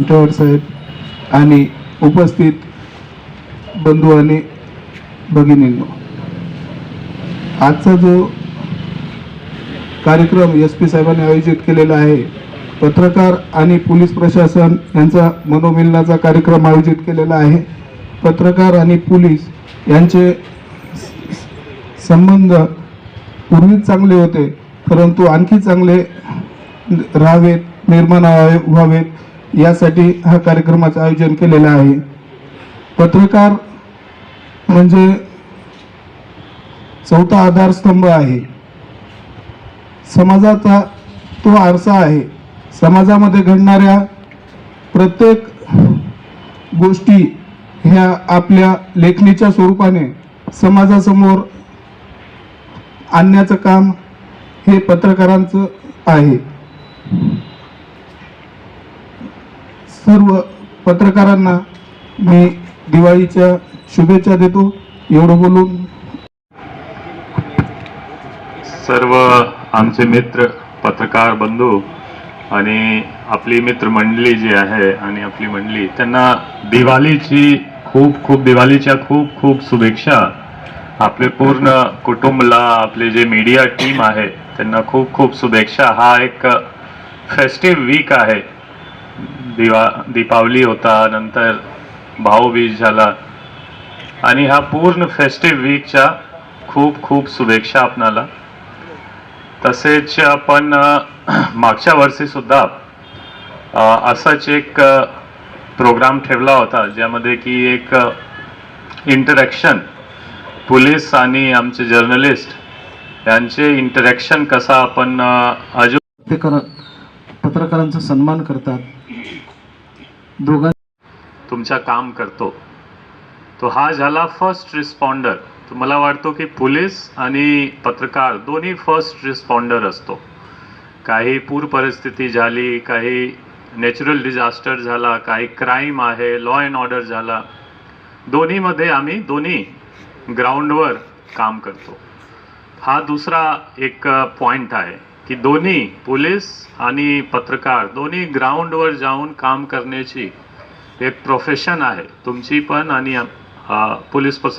विटेवर साहेब आणि उपस्थित बंधू आणि भगिनींनो आजचा जो कार्यक्रम एस पी साहेबांनी आयोजित केलेला आहे पत्रकार आणि पोलीस प्रशासन यांचा मनोमिलनाचा कार्यक्रम आयोजित केलेला आहे. पत्रकार आणि पोलीस यांचे संबंध पूर्वीच चांगले होते परंतु आणखी चांगले राहावेत निर्माण व्हावेत. यासाठी हा कार्यक्रमाचं आयोजन केलेलं आहे. पत्रकार म्हणजे चौथा आधारस्तंभ आहे. समाजाचा तो आरसा आहे. समाजामध्ये घडणाऱ्या प्रत्येक गोष्टी ह्या आपल्या लेखणीच्या स्वरूपाने समाजासमोर आणण्याचं काम हे पत्रकारांचं आहे. सर्व पत्रकारांना मी दिवाळीच्या शुभेच्छा देतो. एवढं बोलून. सर्व आमचे मित्र पत्रकार बंधू आणि आपली मित्रमंडळी जी आहे आणि आपली मंडळी त्यांना दिवाळीची खूप खूप दिवाळीच्या खूप खूप शुभेच्छा. आपले पूर्ण कुटुंबला आपले जे मीडिया टीम आहे त्यांना खूप खूप शुभेच्छा. हा एक फेस्टिव्ह वीक आहे. दिवा दीपावली होता नंतर भाऊबीज झाला. आणि हा पूर्ण फेस्टिव्ह वीकच्या खूप खूप शुभेच्छा आपणाला. तसेच आपण मागच्या वर्षी सुद्धा असाच एक प्रोग्राम ठेवला होता ज्यामध्ये की एक इंटरॅक्शन पोलीस आणि आमचे जर्नलिस्ट यांचे इंटरॅक्शन कसा आपण अजून पत्रकारांचा सन्मान करतात. दोघां तुमचा काम करतो. तो हा झाला फर्स्ट रिस्पॉन्डर तर मला वाटतो की पोलीस आणि पत्रकार दोन्ही फर्स्ट रिस्पॉन्डर असतो. काही पूर परिस्थिती झाली काही नॅचरल डिझास्टर झाला काही क्राईम आहे लॉ अँड ऑर्डर झाला. दोन्हीमध्ये आम्ही दोन्ही ग्राउंडवर काम करतो. हा दुसरा एक पॉइंट आहे. की दोन्ही पोलीस आणि पत्रकार दोन्ही ग्राउंडवर जाऊन काम करण्याची एक प्रोफेशन आहे. तुमची पण आणि पोलीस प्रसा